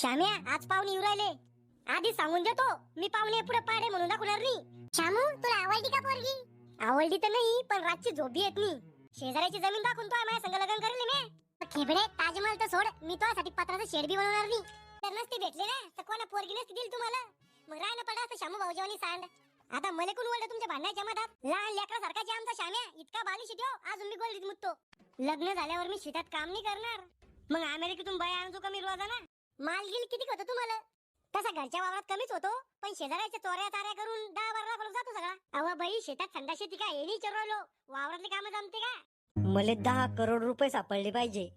श्याम्या आज पाहुणे येऊ राहिले. आधी सांगून देतो मी पाहुणे पुढे पाडे म्हणून दाखवणार नाही. श्यामू तुला आवडली का पोरगी? आवडली तर नाही पण रातची झोपी येत नाही. शेजाऱ्याची जमीन दाखवून तो माझ्या संग लग्न करेल मी. खेबडे ताजमहल तर सोड मी तुझ्यासाठी पत्राचं शेड बी बनवणार नाही. तर नसते भेटले ना तर कोणा पोरगी नसती दिली तुम्हाला? मग राहिलं पडला असतं श्यामू भाऊजीवानी सांड. आता मला कोण ओळलं तुमच्या भांडणाच्या मधात? लहान लेकरासारखाची आमचा श्याम्या इतका बालिश ठेव अजून मी गोल्डीत मुततो. लग्न झाल्यावर मी शेतात काम नाही करणार. मग अमेरिकेतून बाय आणतो कमी रोजाना? माल गिल किती होतं तुम्हाला? तसा घरच्या वावरात कमीच होतो. पण शेजाऱ्याच्या चोऱ्या ताऱ्या करून दहा बारा लाख जातो सगळा. अव बाई शेतात थंडा शेती काय? हे चरवलो. वावरातले काम जमते का? मले दहा करोड रुपये सापडले पाहिजे.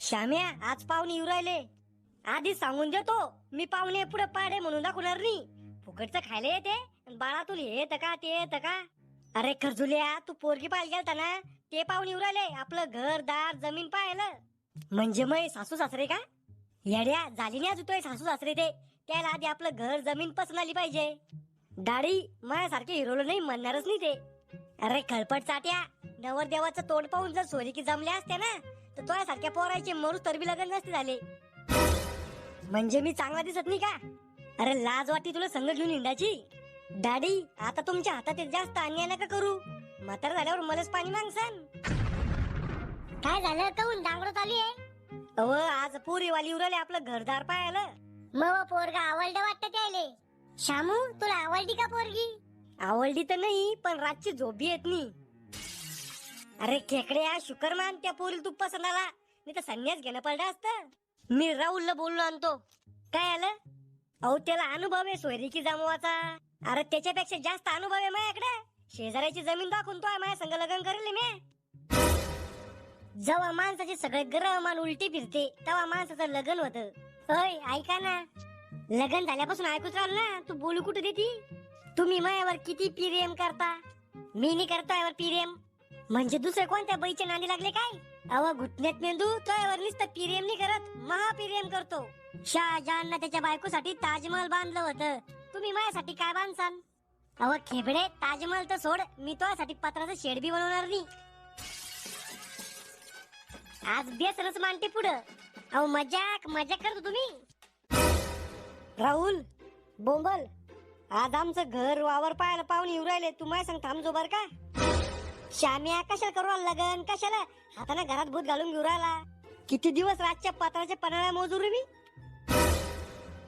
श्याम्या आज पाहुणे येऊ राहिले. आधी सांगून देतो मी पाहुणे पुढे पाडे म्हणून दाखवणार नाही. फुकटचं खायला येते. बाळातून बाळा तुला हे येतं का ते येतं का? अरे खरजुल्या तू पोरगी पाहिजे गेलता ना? ते पाहुणे येऊ राहिले. आपलं घर दार जमीन पाहिलं. म्हणजे मग सासू सासरे का? येड्या झाली नाही अजून सासू सासरे ते. त्याला आधी आपलं घर जमीन पसंत आली पाहिजे. दाढी माझ्यासारखे हिरोला नाही म्हणणारच नाही ते. अरे खळपट चाट्या. नवरदेवाचं तोंड पाहून जर सोरी की जमल्या असत्या ना तर तुझ्यासारख्या पोरायचे मरूस तरबी लग्न नसते झाले. म्हणजे मी चांगला दिसत नाही का? अरे लाज वाटते तुला संग घेऊन हिंडाची दाढी आता तुमच्या हातात जास्त अन्याय नका करू. म्हातार झाल्यावर मलाच पाणी मागसान. काय झालं? काऊन डांगडत आली आहे? अव आज पुरी वाली उरले आपलं घरदार पाहायला. मग पोरगा आवडलं वाटत त्याले. शामू तुला आवडली का पोरगी? आवडली तर नाही पण रातची झोपी येत नाही. अरे खेकड्या शुकरमान त्या पोरी तू पसंत आला नाही तर संन्यास घेणं पडलं असतं. मी राहुलला बोललो आणतो काय आलं? अहो त्याला अनुभव आहे सोयरीकी जमवाचा अरे त्याच्यापेक्षा जास्त अनुभव आहे माझ्याकडे. शेजाऱ्याची जमीन दाखवून तो आहे माझ्या संग लग्न करेल मी. जेव्हा माणसाचे सगळे ग्रह मान उलटी फिरते तेव्हा माणसाचं लग्न होत. होय ऐका ना. लग्न झाल्यापासून ऐकूच राहिलं ना तू बोलू कुठे देती? तुम्ही मायावर किती पिरेम करता? मी नाही करतो यावर पिरेम. म्हणजे दुसरे कोणत्या बाईच्या नांदी लागले काय? अव घुटण्यात मेंदू तो यावर नुसतं पिरेम नाही करत महापिरेम करतो. शहाजहान त्याच्या बायकोसाठी ताजमहल बांधलं होतं. तुम्ही माझ्यासाठी काय बांधसान अव खेबडे ताजमहल तर सोड मी तुझ्यासाठी पत्राचं शेड बी बनवणार नाही. आज बेसरच मांडते पुढं. अहो मजाक मजाक करतो तुम्ही. राहुल बोंबल आज आमचं घर वावर पाहायला पाहून येऊ राहिले. तू माय सांग थांबजो बर का? श्याम्या कशाला करू राहिला लगन? कशाला? हाताने घरात भूत घालून घेऊ राहिला. किती दिवस रातच्या पत्राच्या पन्हाळ्या मोजू रे मी?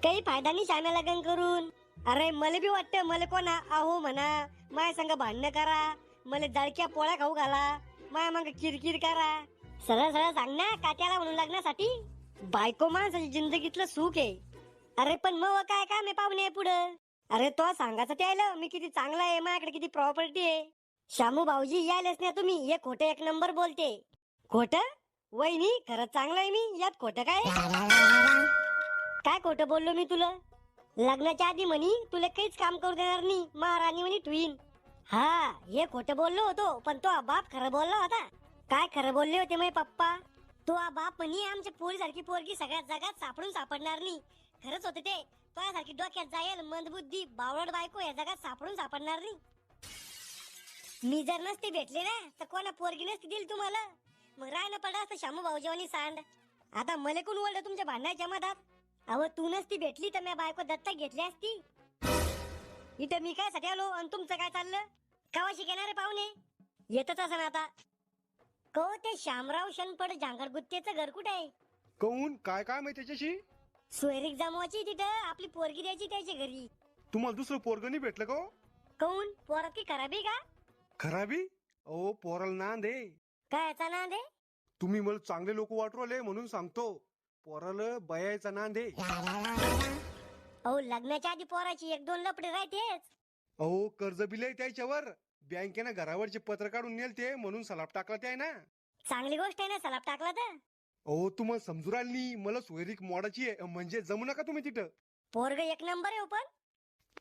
काही फायदा नाही श्याम्या लगन करून. अरे मला बी वाटतं मला कोणा आहो म्हणा. माया संग भांडणं करा. मला जळक्या पोळ्या खाऊ घाला. माया मग किरकिर करा. सरळ सरळ सांग ना काट्याला म्हणून लग्नासाठी बायको माणसाची जिंदगीतलं सुख आहे. अरे पण मग काय काय मी पाहुणे पुढं? अरे तो सांगायचं त्याला मी किती चांगला आहे माझ्याकडे किती प्रॉपर्टी आहे. शामू भाऊजी यायलाच ना तुम्ही हे खोटं एक नंबर बोलते. खोट? वहिनी खरंच चांगलं आहे मी यात खोटं काय? काय खोटं बोललो मी तुला? लग्नाच्या आधी म्हणी तुला काहीच काम करू देणार नाही महाराणी म्हणी ट्विन हा हे खोटं बोललो होतो पण तो बाप खरं बोलला होता. काय खरं बोलले होते माझे पप्पा? तो बाप म्हणी आमच्या पोरी सारखी पोरगी सगळ्या जगात सापडून सापडणार नाही. खरंच होते ते. तुझ्यासारखी डोक्यात जाईल मंदबुद्धी बावळट बायको या जगात सापडून सापडणार नाही. मी जर नसते भेटले ना तर कोणा पोरगी नसती दिली तुम्हाला? मग रायनं पडलं असतं शामू भाऊजेवानी सांड. आता मले कोण ओळलं तुमच्या भांडायच्या मधात. अहो तू नसती भेटली तर मी बायको दत्तक घेतली असती. इथं मी काय साठी आलो आणि तुमचं काय चाललं? कवाशी घेणारे पाहुणे? येतच असं आता. को ते शामराव शनपड जांगर गुत्तेचं घर कुठे आहे? कहून काय काय माहिती त्याच्याशी? सोयरीक जमवायची तिथं आपली पोरगी द्यायची त्याच्या घरी. तुम्हाला दुसरं पोरग नाही भेटलं का हो? कौन पोरात की खराबी का? खराबी? अहो पोराला नांद आहे. काय याचा नांद आहे? तुम्ही मला चांगले लोक वाटवले म्हणून सांगतो. पोराला बयायचा नांद आहे. अहो लग्नाच्या आधी पोराची एक दोन लपडे राहतेच. अहो कर्ज बिल त्याच्यावर. बँकेनं घरावरचे पत्र काढून नेलते म्हणून सलाप टाकला ते आहे ना. चांगली गोष्ट आहे ना सलाप टाकला तर. अहो तुम्हाला समजू राहिली नाही, मला सोयरीक मोडाची आहे म्हणजे जमू नका तुम्ही तिथं. पोरग एक नंबर आहे हो पण.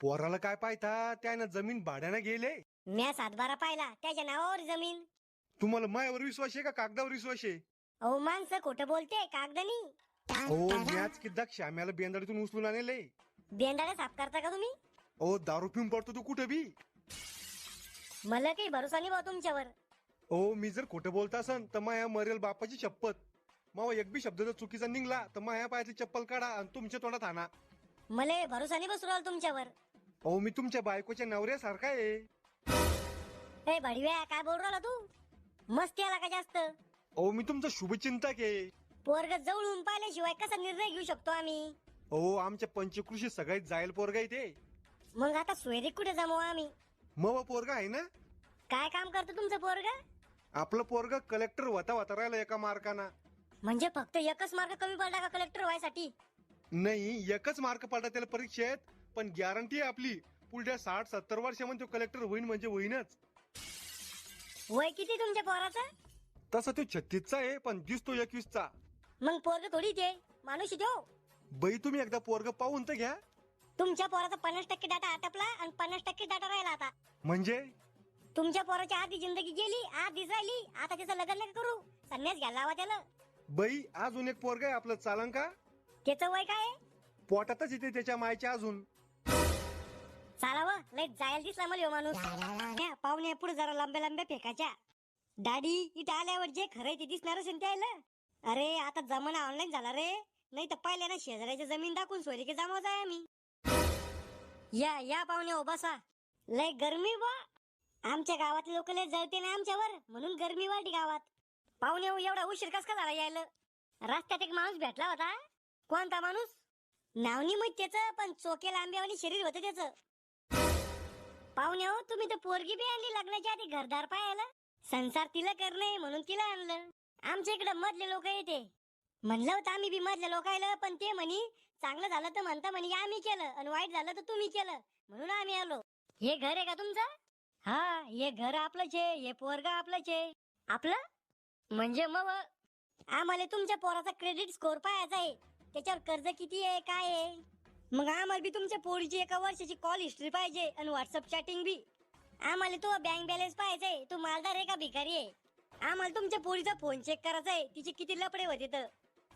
पोराला काय पाहता? त्यानं जमीन भाड्यानं गेले. म्या सातबारा पाहिला त्याच्या नावावर जमीन. तुम्हाला मायावर विश्वास आहे का? कागदावर विश्वास आहे? अहो माणसं खोटं बोलते कागदनी अहो मॅच किद्दा श्याम्याला बेंदाडीतून उचलून आणले बेंदाडा साफ करता का तुम्ही? अहो दारू पिऊन पडतो तू कुठं बी? मला काही भरोसा नाही भाऊ तुमच्यावर. ओ मी जर खोटं बोलत असन तर माया मरेल बापाची शपथ. मग एक बी शब्द जर चुकीचा निघला तर माझ्या पायाची चप्पल काढा आणि तुमच्या तोंडात आणा. मले भरोसा नाही बसू राहिला तुमच्यावर. अहो मी तुमच्या बायकोच्या नवऱ्यासारखा आहे. ए भडव्या काय बोल राहिला तू? मस्ती आला का जास्त? अहो मी तुमचा शुभचिंतक आहे. पोरग जवळून पाहिल्याशिवाय कसा निर्णय घेऊ शकतो आम्ही? अहो आमच्या पंचकृषी सगळ्यात जायल पोरगा ते. मग आता सोयरी कुठे जमू आम्ही? मग पोरगा आहे ना? काय काम करतो तुमचं पोरग? आपलं पोरग कलेक्टर होता होता राहिलं एका मार्काना. म्हणजे फक्त एकच मार्क कमी पडला का कलेक्टर व्हायसाठी? नाही एकच मार्क पडला त्याला परीक्षेत पण गॅरंटी आहे आपली. पुढच्या साठ सत्तर वर्षामध्ये तो कलेक्टर होईन म्हणजे होईनच. वय किती तुमच्या पोराचं? तसा तो छत्तीसचा आहे पण दिसतो एकवीसचा. मग पोरग थोडी ते माणूस देऊ बाई तुम्ही एकदा पोरग पाहून तर घ्या. तुमच्या पोराचा पन्नास टक्के डाटा आटपला आणि पन्नास टक्के डाटा राहिला आता. म्हणजे? तुमच्या पोराची आधी जिंदगी गेली आधीच राहिली आता त्याचं लग्न नका करू. संन्यास घ्यायला हवा त्याला बाई अजून एक पोरग आहे आपलं चालन का? त्याचं वय काय आहे? पोटातच येते त्याच्या मायच्या अजून. चालावं लय जायला दिसला मला ह्यो माणूस. पाहुणे पुढे जरा लांब्या लांब्या फेकायच्या. दाढी इथं आल्यावर जे खरंय ते दिसणारच आहे ना त्याला. अरे आता जमाना ऑनलाईन झाला रे. नाही तर पाहिल्या ना शेजाऱ्याची जमीन दाखवून सोयरी की जमावत आहे आम्ही. या या पाहुणे हो बसा लय गरमी बा. आमच्या गावातले लोक लय जळते ना आमच्यावर. म्हणून गरमी वाढली गावात. पाहुणे हो एवढा उशीर कस का झाला यायला? रस्त्यात एक माणूस भेटला होता. कोणता माणूस? नाव नाही माहीत त्याचं पण चोके लांब्यावानी शरीर होतं त्याचं. पाहुणे हो तुम्ही तर पोरगी बी आणली लग्नाच्या आधी घरदार पाहायला. संसार तिला करणे म्हणून तिला आणलं. आमच्या इकडे मधले लोक येते. म्हणलं होतं आम्ही बी मधल्या लोकायला पण ते म्हणी चांगलं झालं तर म्हणता म्हणे आम्ही केलं आणि वाईट झालं तर तुम्ही केलं. म्हणून आम्ही आलो. हे घर आहे का तुमचं? हा हे घर आपलंच आहे हे पोरगा आपलंच आहे. आपलं? म्हणजे मग? आम्हाला तुमच्या पोराचा क्रेडिट स्कोर पाहायचा आहे. त्याच्यावर कर्ज किती आहे काय आहे? मग आम्हाला बी तुमच्या पोरीची एका वर्षाची कॉल हिस्ट्री पाहिजे आणि व्हॉट्सअप चॅटिंग बी. आम्हाला तो बँक बॅलन्स पाहिजे तू मालदार आहे का भिकारी आहे? आम्हाला तुमच्या पोरीचा फोन चेक करायचा आहे. तिचे किती लपडे होते तर?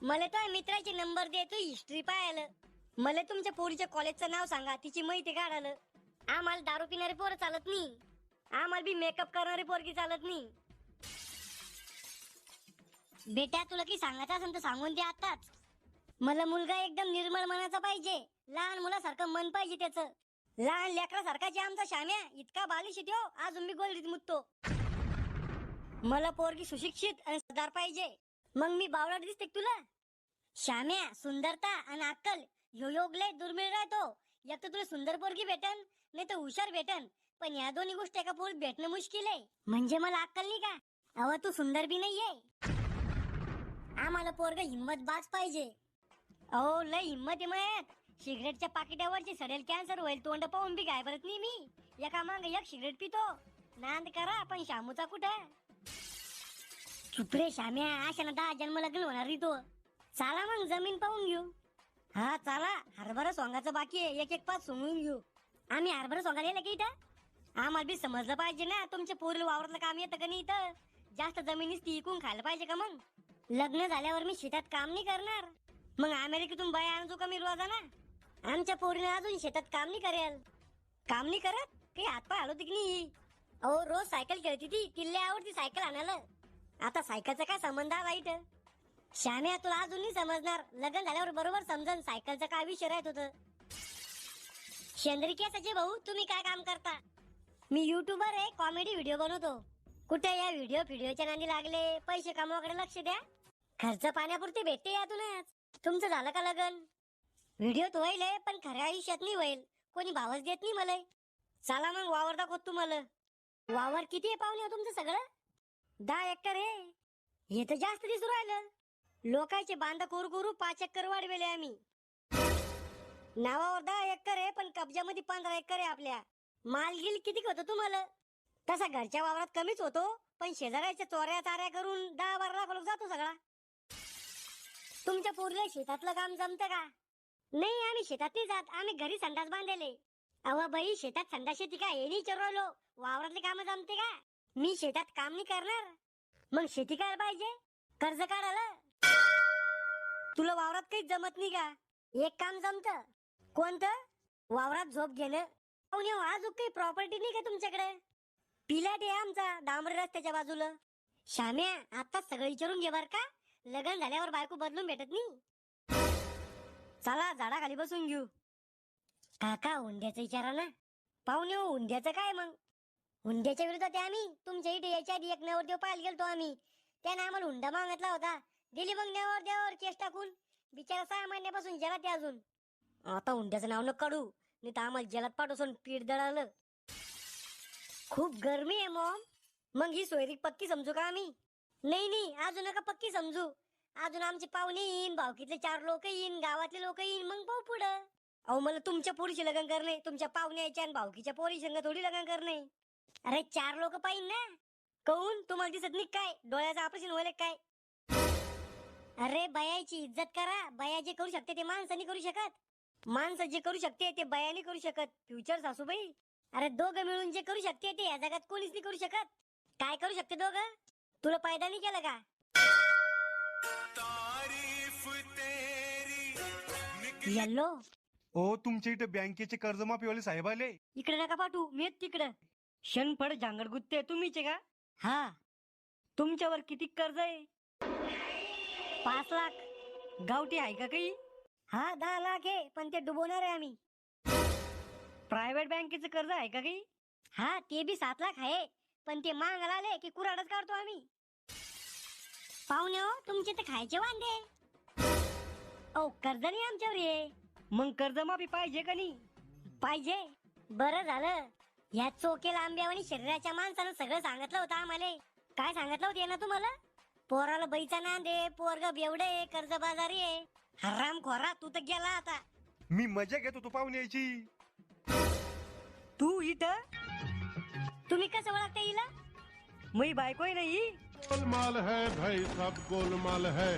मला तो मित्राचे नंबर दे तू हिस्ट्री पाहायला. मला तुमच्या पोरीच्या कॉलेजचं नाव सांगा तिची माहिती काढायला. आम्हाला दारू पिणारे पोरं चालत नाही. आम्हाला बी मेकअप करणारी पोरगी चालत नाही. बेटा तुला की सांगायचं असेल तर सांगून दे आताच. मला मुलगा एकदम निर्मळ मनाचा पाहिजे. लहान मुलासारखं मन पाहिजे त्याचं. लहान लेकरासारखा जे आमचा शाम्या इतका बालिश आहे अजून मी गोलरीत मुततो. मला पोरगी सुशिक्षित आणि सरदार पाहिजे. मग मी बावळट दिसते तुला? श्याम्या सुंदरता आणि अक्कल ह्यो योग लय दुर्मिळ राहतो. एक तर तुला सुंदर पोरगी भेटन नाही तर हुशार भेटन. पण या दोन्ही गोष्टी एका पोरीत भेटणं मुश्किल आहे. म्हणजे मला अक्कल नाही का? अव तू सुंदर बी नाहीये. आम्हाला पोरग हिम्मत बाज पाहिजे. अहो लय हिम्मत आहे मग सिगरेटच्या पाकिटावरची सडेल कॅन्सर होईल तोंड पाहून बी काय बरत नाही मी. एका मांग एक सिगरेट पितो. नांद करा पण शामूचा कुठं? सुप्रे श्याम्या अशा दहा जन्म लग्न होणार रे तो. चाला मग जमीन पाहून घेऊ. हा चाला. हरभरा सोंगाचं बाकी आहे. एक एक पाच सोंगून घेऊ. आम्ही हरभरा सोंगाला दिला की इथं? आम्हाला बी समजलं पाहिजे ना. तुमच्या पोरीला वावरातलं काम येतं का नाही इथं? जास्त जमिनीच ती इकून खायला पाहिजे का मग? लग्न झाल्यावर मी शेतात काम नाही करणार. मग अमेरिकेतून बाय आणतो का मी रोजाना? आमच्या पोरीने अजून शेतात काम नाही करेल. काम नाही करत? काही हातपाय हलवते की नाही? अहो रोज सायकल खेळती ती. तिला आवडती सायकल आणायला. आता सायकलचा काय संबंध आला वाईट? श्याम्या तुला अजून नाही समजणार. लग्न झाल्यावर बरोबर समजन सायकलचा काय विषय राहत होत. शेंद्रिके सचिव भाऊ तुम्ही काय काम करता? मी युट्यूबर आहे कॉमेडी व्हिडिओ बनवतो. कुठे या व्हिडिओ व्हिडिओच्या नांदी लागले? पैसे कमवाकडे लक्ष द्या. खर्च पाण्यापुरते भेटते यातूनच. तुमचं झालं का लग्न? व्हिडिओ तो होईल हे, पण खऱ्या आयुष्यात नाही होईल. कोणी भावच देत नाही मला. चला मग वावर दाखवत तुम्हाला. वावर किती आहे पाहुणे हो तुमचं सगळं? दहा एकर आहे. हे तर जास्त दिसू राहिलं. लोकांचे बांध कोरू कोरू पाच एकर वाढवेले आम्ही. नावावर दहा एकर आहे पण कब्जामध्ये पंधरा एकर आहे आपल्या. मालगिल किती होतं तुम्हाला? तसा घरच्या वावरात कमीच होतो पण शेजाऱ्याच्या चोऱ्या चाऱ्या करून दहा बारा लाख लोक जातो सगळा. तुमच्या पोरीला शेतातलं काम जमतं का? नाही आम्ही शेतात नाही जात आम्ही घरी संडास बांधलेले. अवा बाई शेतात संडास शेती का हे नाही चरवलो वावरातले काम जमते का? मी शेतात काम नाही करणार. मग शेती करायला पाहिजे? कर्ज काढायला. तुला वावरात काही जमत नाही का? एक काम जमत. कोणतं? वावरात झोप घेणं. पाहुणे अजून काही प्रॉपर्टी नाही का तुमच्याकडे? पिलाट आहे आमचा डांबरे रस्त्याच्या बाजूला. श्याम्या आता सगळं विचारून घे बर का. लग्न झाल्यावर बायको बदलून भेटत नाही. चला झाडाखाली बसून घेऊ. काका हुंड्याचं विचारा ना पाहुणे हो, हुंड्याचं काय मग? हुंड्याच्या विरोधात आहे आम्ही. तुमच्या इथे याच्या आधी एक नवरदेव पाहायला गेलतो आम्ही. त्याने आम्हाला हुंडा मागितला होता. दिली मग नवरदेवावर केस टाकून. बिचारा सहा महिन्यापासून जेलात आहे अजून. आता हुंड्याचं नाव न काढू. नाही तर आम्हाला जेलात पाठवून पीठ दळालं. खूप गरमी आहे मॉम. मग ही सोयरी पक्की समजू का आम्ही? नाही नाही. अजून नका पक्की समजू. अजून आमचे पाहुणे येईन भावकीतले चार लोक येईन गावातले लोक येईन मग पाहू पुढं. अहो मला तुमच्या पोरीशी लग्न करणे तुमच्या पाहुण्याच्या आणि भावकीच्या पोरी संग थोडी लग्न करणे. अरे चार लोक पाहिजे ना. कहून तुम्हाला दिसत नाही काय? डोळ्याचं ऑपरेशन व्हायला काय? अरे बयाची इज्जत करा. बया जे करू शकते ते माणसाने करू शकत. माणसं जे करू शकते ते बयाने करू शकत. फ्युचर सासूबाई. अरे दोघं मिळून जे करू शकते ते या जगात कोणीच नाही करू शकत. काय करू शकते दोघं? तुला फायदा नाही केला का? येल्लो. ओ तुमच्या इथे बँकेचे कर्जमाफीवाले साहेब आले. इकडे नका पाठवू. मी तिकडं. क्षणफड झांगड गुत्ते तुम्हीच का? हा. तुमच्यावर किती कर्ज आहे? पाच लाख. गावठी आहे का काही? हा दहा लाख आहे पण ते डुबवणार आहे आम्ही. प्रायव्हेट बँकेचं कर्ज आहे का काही? हा ते बी सात लाख आहे पण ते मागायला आले की कुराडच काढतो आम्ही. पाहुणे हो तुमचे तर खायचे वांदे. ओ कर्ज नाही आमच्यावर ये मग कर्जमाफी पाहिजे का नाही? पाहिजे. बरं झालं. या चोकेला आंब्यावानी शरीराच्या माणसानं सगळं सांगितलं होतं आम्हाला. काय सांगितलं होतं ना तुम्हाला? पोराला बैचा नांदे पोरग बेवडे कर्ज बाजारी आहे. हराम खोरा तू तर गेला आता. मी मजा घेत होतो पाहुणे यायची. तू इथं? तुम्ही कसं ओळखता हिला? मी बायको आहे नाही गोलमाल है भाई सब गोलमाल है.